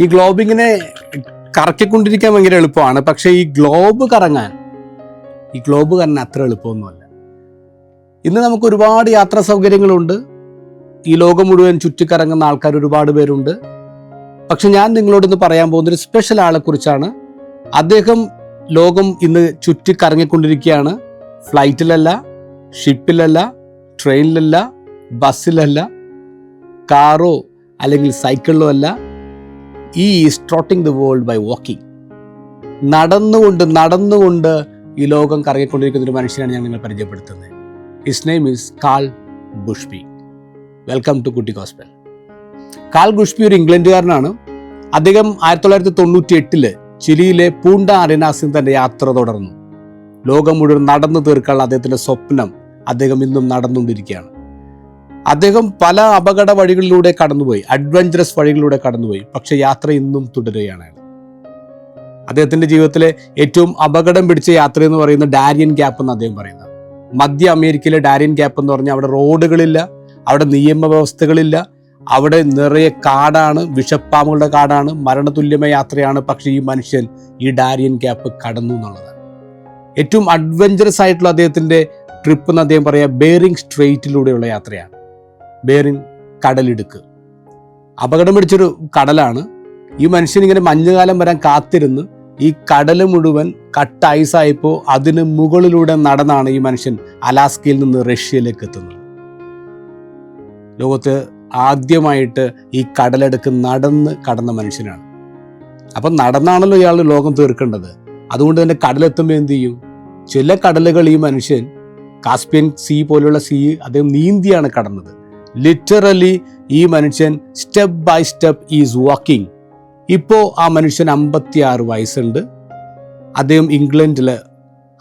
ഈ ഗ്ലോബിങ്ങിനെ കറക്കിക്കൊണ്ടിരിക്കാൻ ഭയങ്കര എളുപ്പമാണ്. പക്ഷേ ഈ ഗ്ലോബ് കറങ്ങാൻ ഈ ഗ്ലോബ് കറങ്ങാൻ അത്ര എളുപ്പമൊന്നുമല്ല. ഇന്ന് നമുക്ക് ഒരുപാട് യാത്രാ സൗകര്യങ്ങളുണ്ട്. ഈ ലോകം മുഴുവൻ ചുറ്റിക്കറങ്ങുന്ന ആൾക്കാർ ഒരുപാട് പേരുണ്ട്. പക്ഷെ ഞാൻ നിങ്ങളോട് ഇന്ന് പറയാൻ പോകുന്ന ഒരു സ്പെഷ്യൽ ആളെ കുറിച്ചാണ്. അദ്ദേഹം ലോകം ഇന്ന് ചുറ്റിക്കറങ്ങിക്കൊണ്ടിരിക്കുകയാണ്. ഫ്ലൈറ്റിലല്ല ഷിപ്പിലല്ല ട്രെയിനിലല്ല ബസ്സിലല്ല കാറോ അല്ലെങ്കിൽ സൈക്കിളിലോ അല്ല ഈ is trotting the world by walking നടന്നുകൊണ്ട് നടന്നുകൊണ്ട് ഈ ലോകം കറങ്ങിക്കൊണ്ടിരിക്കുന്ന ഒരു മനുഷ്യനാണ് ഞാൻ നിങ്ങൾ പരിചയപ്പെടുത്തുന്നത്. His name is Karl Bushby welcome to കുട്ടി ഗോസ്പൽ കാൾ ഗുഷ്ബി ഒരു ഇംഗ്ലണ്ടുകാരനാണ്. അദ്ദേഹം ആയിരത്തി തൊള്ളായിരത്തി തൊണ്ണൂറ്റി എട്ടിൽ ചിലിയിലെ പൂണ്ട അരനാസിൽ തന്റെ യാത്ര തുടർന്നു. ലോകം മുഴുവൻ നടന്നു തീർക്കാനുള്ള അദ്ദേഹത്തിന്റെ സ്വപ്നം അദ്ദേഹം ഇന്നും നടന്നുകൊണ്ടിരിക്കുകയാണ്. അദ്ദേഹം പല അപകട വഴികളിലൂടെ കടന്നുപോയി അഡ്വഞ്ചറസ് വഴികളിലൂടെ കടന്നുപോയി. പക്ഷെ യാത്ര ഇന്നും തുടരുകയാണ്. അദ്ദേഹത്തിന്റെ ജീവിതത്തിലെ ഏറ്റവും അപകടം പിടിച്ച യാത്ര എന്ന് പറയുന്ന ഡാരിയൻ ഗ്യാപ്പ് എന്ന് അദ്ദേഹം പറയുന്നത്. മധ്യ അമേരിക്കയിലെ ഡാരിയൻ ഗ്യാപ്പ് എന്ന് പറഞ്ഞാൽ അവിടെ റോഡുകളില്ല അവിടെ നിയമ വ്യവസ്ഥകളില്ല അവിടെ നിറയെ കാടാണ് വിഷപ്പാമ്പുകളുടെ കാടാണ് മരണതുല്യമായ യാത്രയാണ്. പക്ഷേ ഈ മനുഷ്യൻ ഈ ഡാരിയൻ ഗ്യാപ്പ് കടന്നു എന്നുള്ളതാണ്. ഏറ്റവും അഡ്വഞ്ചറസ് ആയിട്ടുള്ള അദ്ദേഹത്തിന്റെ ട്രിപ്പ് എന്ന് അദ്ദേഹം പറയാ ബേറിംഗ് സ്ട്രെയിറ്റിലൂടെയുള്ള യാത്രയാണ്. ബേറിംഗ് കടലിടുക്ക്. അപകടം പിടിച്ചൊരു കടലാണ്. ഈ മനുഷ്യൻ ഇങ്ങനെ മഞ്ഞുകാലം വരാൻ കാത്തിരുന്ന് ഈ കടൽ മുഴുവൻ കട്ട് ഐസായപ്പോൾ അതിന് മുകളിലൂടെ നടന്നാണ് ഈ മനുഷ്യൻ അലാസ്കയിൽ നിന്ന് റഷ്യയിലേക്ക് എത്തുന്നത്. ലോകത്ത് ആദ്യമായിട്ട് ഈ കടലെടുക്ക് നടന്ന് കടന്ന മനുഷ്യനാണ്. അപ്പം നടന്നാണല്ലോ ഇയാൾ ലോകം തീർക്കേണ്ടത്. അതുകൊണ്ട് തന്നെ കടലെത്തുമ്പോൾ എന്ത് ചെയ്യും? ചില കടലുകൾ ഈ മനുഷ്യൻ കാസ്പിയൻ സീ പോലുള്ള സീ അദ്ദേഹം നീന്തിയാണ് കടന്നത്. ലിറ്ററലി ഈ മനുഷ്യൻ step by step is walking ഇപ്പോൾ ആ മനുഷ്യൻ അമ്പത്തിയാറ് വയസ്സുണ്ട്. അദ്ദേഹം ഇംഗ്ലണ്ടിൽ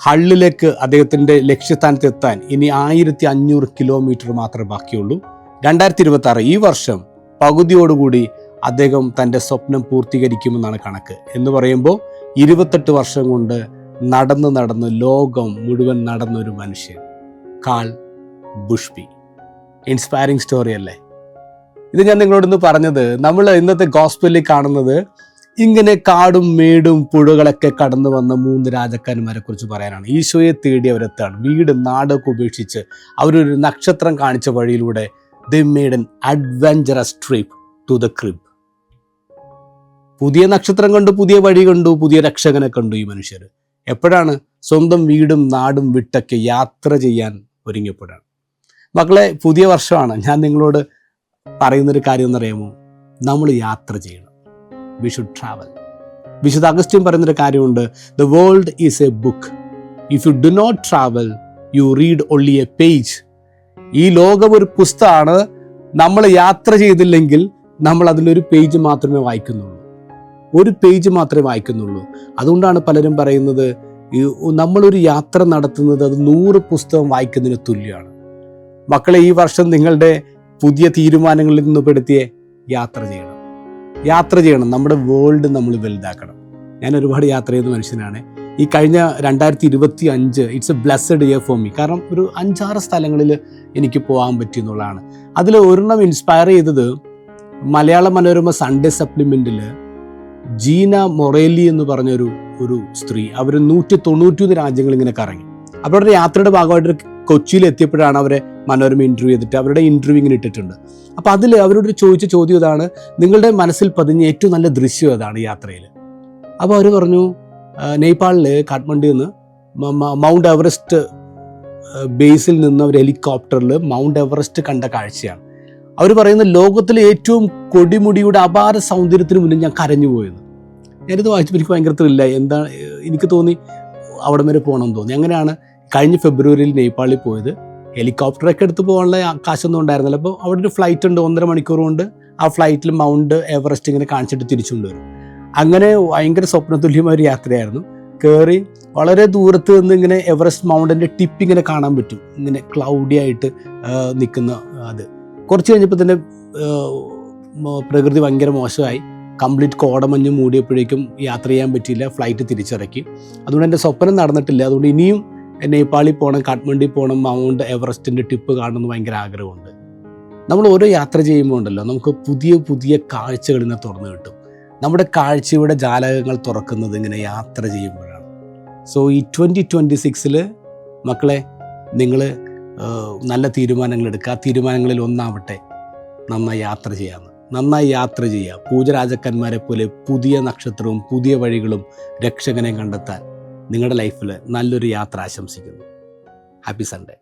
ഹള്ളിലേക്ക് അദ്ദേഹത്തിന്റെ ലക്ഷ്യസ്ഥാനത്ത് എത്താൻ ഇനി ആയിരത്തി അഞ്ഞൂറ് കിലോമീറ്റർ മാത്രമേ ബാക്കിയുള്ളൂ. രണ്ടായിരത്തി ഇരുപത്തി ആറ് ഈ വർഷം പകുതിയോടുകൂടി അദ്ദേഹം തന്റെ സ്വപ്നം പൂർത്തീകരിക്കുമെന്നാണ് കണക്ക്. എന്ന് പറയുമ്പോൾ ഇരുപത്തെട്ട് വർഷം കൊണ്ട് നടന്ന് നടന്ന് ലോകം മുഴുവൻ നടന്നൊരു മനുഷ്യൻ കാൾ ബുഷ്ബി. ഇൻസ്പയറിംഗ് സ്റ്റോറി അല്ലേ? ഇത് ഞാൻ നിങ്ങളോടൊന്ന് പറഞ്ഞത് നമ്മൾ ഇന്നത്തെ ഗോസ്പലിൽ കാണുന്നത് ഇങ്ങനെ കാടും മേടും പുഴകളൊക്കെ കടന്നു വന്ന മൂന്ന് രാജാക്കന്മാരെ കുറിച്ച് പറയാനാണ്. ഈശോയെ തേടി അവരെത്താണ്. വീട് നാടൊക്കെ ഉപേക്ഷിച്ച് അവരൊരു നക്ഷത്രം കാണിച്ച വഴിയിലൂടെ they made an adventurous trip to the crib പുതിയ നക്ഷത്രം കണ്ടു പുതിയ വഴി കണ്ടു പുതിയ രക്ഷകനെ കണ്ടു ഈ മനുഷ്യർ എപ്പോഴാണ് സ്വന്തം വീടും നാടും വിട്ടൊക്കെ യാത്ര ചെയ്യാൻ ഒരുങ്ങിയപ്പോഴാണ്. മക്കളെ പുതിയ വർഷമാണ്. ഞാൻ നിങ്ങളോട് പറയുന്നൊരു കാര്യം എന്നറിയാമോ? നമ്മൾ യാത്ര ചെയ്യണം. വി ഷുഡ് ട്രാവൽ വിശുദ്ധ അഗസ്റ്റ്യം പറയുന്നൊരു കാര്യമുണ്ട്. The world is a book if you do not travel you read only a page ഈ ലോകം ഒരു പുസ്തകമാണ്. നമ്മൾ യാത്ര ചെയ്തില്ലെങ്കിൽ നമ്മൾ അതിലൊരു പേജ് മാത്രമേ വായിക്കുന്നുള്ളൂ. ഒരു പേജ് മാത്രമേ വായിക്കുന്നുള്ളൂ. അതുകൊണ്ടാണ് പലരും പറയുന്നത് നമ്മളൊരു യാത്ര നടത്തുന്നത് അത് നൂറ് പുസ്തകം വായിക്കുന്നതിന് തുല്യമാണ്. മക്കളെ ഈ വർഷം നിങ്ങളുടെ പുതിയ തീരുമാനങ്ങളിൽ നിന്ന് പെടുത്തിയ യാത്ര ചെയ്യണം. യാത്ര ചെയ്യണം. നമ്മുടെ വേൾഡ് നമ്മൾ വലുതാക്കണം. ഞാൻ ഒരുപാട് യാത്ര ചെയ്ത മനുഷ്യനാണ്. ഈ കഴിഞ്ഞ രണ്ടായിരത്തി ഇരുപത്തി അഞ്ച് it's a blessed year for me കാരണം ഒരു അഞ്ചാറ് സ്ഥലങ്ങളിൽ എനിക്ക് പോകാൻ പറ്റി എന്നുള്ളതാണ്. അതിൽ ഒരെണ്ണം ഇൻസ്പയർ ചെയ്തത് മലയാള മനോരമ സൺഡേ സപ്ലിമെന്റിൽ ജീന മൊറേലി എന്ന് പറഞ്ഞൊരു ഒരു സ്ത്രീ. അവർ നൂറ്റി തൊണ്ണൂറ്റി രാജ്യങ്ങൾ ഇങ്ങനെ കറങ്ങി. അവരുടെ യാത്രയുടെ ഭാഗമായിട്ട് കൊച്ചിയിൽ എത്തിയപ്പോഴാണ് അവരെ മനോരമ ഇന്റർവ്യൂ ചെയ്തിട്ട് അവരുടെ ഇന്റർവ്യൂവിങ്ങിന് ഇട്ടിട്ടുണ്ട്. അപ്പോൾ അതിൽ അവരോട് ചോദിച്ച ചോദ്യം ഇതാണ് നിങ്ങളുടെ മനസ്സിൽ പതിഞ്ഞ ഏറ്റവും നല്ല ദൃശ്യം അതാണ് യാത്രയിൽ അപ്പോൾ അവർ പറഞ്ഞു "ആ, നേപ്പാളിൽ കാഠ്മണ്ഡിയിൽ നിന്ന് മൗണ്ട് എവറസ്റ്റ് ബേസിൽ നിന്ന് അവർ ഹെലികോപ്റ്ററിൽ മൗണ്ട് എവറസ്റ്റ് കണ്ട കാഴ്ചയാണ്. അവർ പറയുന്ന ലോകത്തിലെ ഏറ്റവും കൊടിമുടിയുടെ അപാര സൗന്ദര്യത്തിന് മുന്നിൽ ഞാൻ കരഞ്ഞു പോയത് ഞാനിത് വായിച്ചപ്പോൾ എനിക്ക് ഭയങ്കര ത്രില്ല എന്താ എനിക്ക് തോന്നി അവിടം വരെ പോകണമെന്ന് തോന്നി. അങ്ങനെയാണ് കഴിഞ്ഞ ഫെബ്രുവരിയിൽ നേപ്പാളിൽ പോയത്. ഹെലികോപ്റ്ററൊക്കെ എടുത്ത് പോകാനുള്ള കാശൊന്നും ഉണ്ടായിരുന്നില്ല. അപ്പോൾ അവിടെ ഒരു ഫ്ലൈറ്റ് ഉണ്ട് ഒന്നര മണിക്കൂർ കൊണ്ട് ആ ഫ്ലൈറ്റിൽ മൗണ്ട് എവറസ്റ്റ് ഇങ്ങനെ കാണിച്ചിട്ട് തിരിച്ചുകൊണ്ട് വരും അങ്ങനെ ഭയങ്കര സ്വപ്നതുല്യമായ ഒരു യാത്രയായിരുന്നു. കയറി വളരെ ദൂരത്ത് നിന്ന് ഇങ്ങനെ എവറസ്റ്റ് മൗണ്ടിന്റെ ടിപ്പ് ഇങ്ങനെ കാണാൻ പറ്റും. ഇങ്ങനെ ക്ലൗഡി ആയിട്ട് നിൽക്കുന്ന അത്. കുറച്ച് കഴിഞ്ഞപ്പോൾ തന്നെ പ്രകൃതി ഭയങ്കര മോശമായി. കംപ്ലീറ്റ് കോടമഞ്ഞ് മൂടിയപ്പോഴേക്കും യാത്ര ചെയ്യാൻ പറ്റിയില്ല. ഫ്ലൈറ്റ് തിരിച്ചിറക്കി. അതുകൊണ്ട് എന്റെ സ്വപ്നം നടന്നിട്ടില്ല. അതുകൊണ്ട് ഇനിയും നേപ്പാളിൽ പോകണം കാഠ്മണ്ഡി പോകണം മൗണ്ട് എവറസ്റ്റിന്റെ ടിപ്പ് കാണണമെന്ന് ഭയങ്കര ആഗ്രഹമുണ്ട്. നമ്മൾ ഓരോ യാത്ര ചെയ്യുമ്പോൾ ഉണ്ടല്ലോ നമുക്ക് പുതിയ പുതിയ കാഴ്ചകൾ ഇന്ന് തുറന്നു കിട്ടും. നമ്മുടെ കാഴ്ചയുടെ ജാലകങ്ങൾ തുറക്കുന്നത് ഇങ്ങനെ യാത്ര ചെയ്യുമ്പോഴാണ്. സോ ഈ ട്വന്റി ട്വന്റി സിക്സിൽ മക്കളെ നിങ്ങൾ നല്ല തീരുമാനങ്ങൾ എടുക്കുക. തീരുമാനങ്ങളിൽ ഒന്നാവട്ടെ നന്നായി യാത്ര ചെയ്യാമെന്ന് നന്നായി യാത്ര ചെയ്യുക. പൂജരാജക്കന്മാരെ പോലെ പുതിയ നക്ഷത്രവും പുതിയ വഴികളും രക്ഷകനെ കണ്ടെത്താൻ. നിങ്ങളുടെ ലൈഫിൽ നല്ലൊരു യാത്ര ആശംസിക്കുന്നു. Happy Sunday.